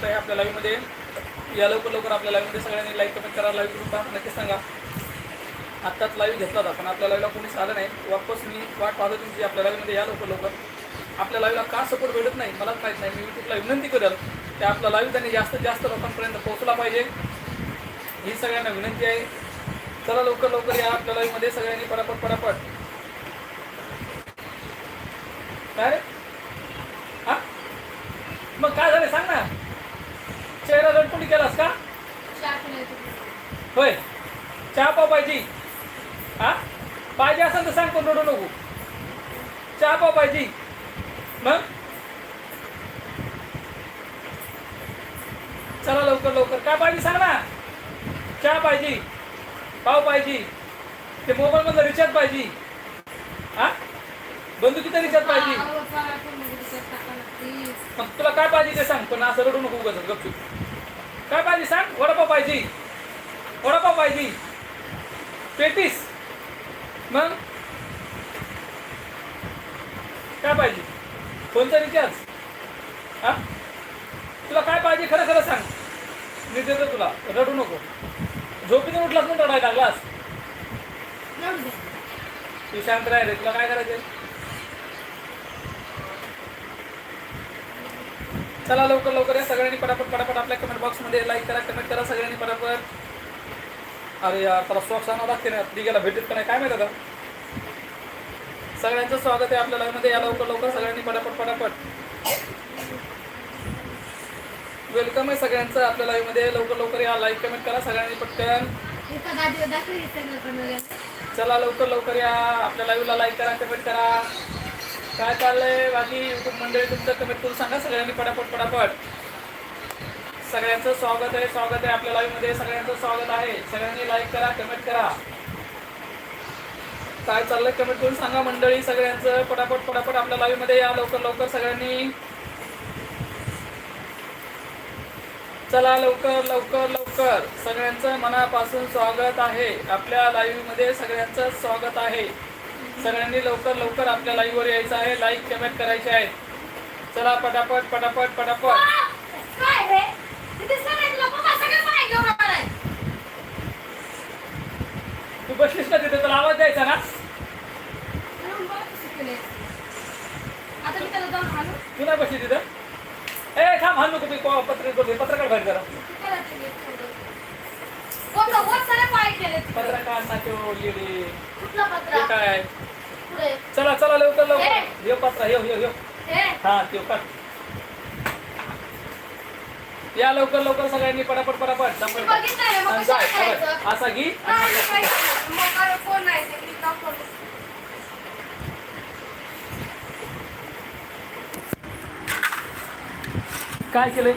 स्वागत आहे आपल्या लाईव्हमध्ये या लवकर लवकर आपल्या लाईव्हमध्ये सगळ्यांनी लाईक कमेंट करा लाईव्ह करून पहा नक्की सांगा. आत्ताच लाईव्ह घेतला होता पण आपल्या लाईव्हला कोणीच आलं नाही. वापस मी वाट पाहतो तुमची आपल्या लाईव्हमध्ये या लवकर लवकर. आपल्या लाईव्हला का सपोर्ट भेटत नाही मलाच माहीत नाही. मी यूट्यूबला विनंती करेल की आपला लाईव्ह त्यांनी जास्तीत जास्त लोकांपर्यंत पोहोचला पाहिजे. ही सगळ्यांना विनंती आहे. चला लवकर लवकर या आपल्या लाईव्हमध्ये सगळ्यांनी पटापट पटापट काय रे? हा मग काय झालं सांग ना चेहरा रडकुंडी केलास का? होय. चहा पाव पाहिजे हा? पाहिजे असेल तर सांग पण रडू नको. चहा पाव पाहिजे मग? चला लवकर लवकर. काय पाहिजे सांग ना. चहा पाहिजे. पाव पाहिजे. ते मोबाईल मधलं रिचार्ज पाहिजे. हा? बंदुकीचा रिचार्ज पाहिजे. मग तुला काय पाहिजे ते सांग. पण असं रडू नको उगाच गपचूप. काय पाहिजे सांग? वडापाव पाहिजे. वडापाव पाहिजे. पेटीस. मग? काय पाहिजे? फोनचा रिचार्ज हा? तुला काय पाहिजे खरं खरं सांग. मी देतो तुला. रडू नको. झोपीने उठलास म्हणून रडायला लागलास तू शांत राह रे. तुला काय करायचंय? चला लवकर लवकर या सगळ्यांनी पटापट पटापट आपल्या कमेंट बॉक्समध्ये लाईक करा कमेंट करा सगळ्यांनी पटापट. अरे यार त्याला सॉक्स आणावं लागते ना. ती गेला भेटत का नाही काय माहिती आता? सगळ्यांचं स्वागत आहे आपल्या लाईव्हमध्ये या लवकर लवकर सगळ्यांनी पटापट पटापट. वेलकम आहे सगळ्यांचं आपल्या लाईव्हमध्ये लवकर लवकर या. लाईक कमेंट करा सगळ्यांनी पटकन. चला लवकर लवकर या. आपल्या लाईव्हला लाईक करा कमेंट करा. काय चाललंय बाकी युट्यूब मंडळी तुमचं कमेंट करून सांगा. सगळ्यांनी पटापट पटापट. सगळ्यांचं स्वागत आहे स्वागत आहे आपल्या लाईव्हमध्ये. सगळ्यांचं स्वागत आहे. सगळ्यांनी लाईक करा कमेंट करा. काय चाललंय कमेंट करून सांगा मंडळी सगळ्यांचं. पटापट पटापट आपल्या लाईव्हमध्ये या लवकर लवकर सगळ्यांनी. चला लवकर लवकर लवकर. सगळ्यांचं मनापासून स्वागत आहे. आपल्या लाईव्हमध्ये सगळ्यांचं स्वागत आहे. सगळ्यांनी लवकर लवकर आपल्या लाईव्ह वर यायचं आहे. लाईक कमेंट करायचे आहे चला पटापट पटापट पटापट. तू बसलीस ना तिथे? तुला आवाज द्यायचा ना? तू नाही बसली तिथं? ए थांब हाल नको मी को- पत्रकार पत्रकार बाहेर करा कोणतं होत सारे पाय केलेत पत्रकार ना तो येडे कुठला हे पत्रा काय? पुढे. चला चला लवकर. लवकर. हे. पत्र हे हे हे हे. हा त्यो कर या लवकर लवकर सगळ्यांनी पटापट पटापट. मग आणि कशाला करायचं? असा घे नाही, नाही, नाही. मग काय कोण नाही ते मी दाखवतो. काय केलंय?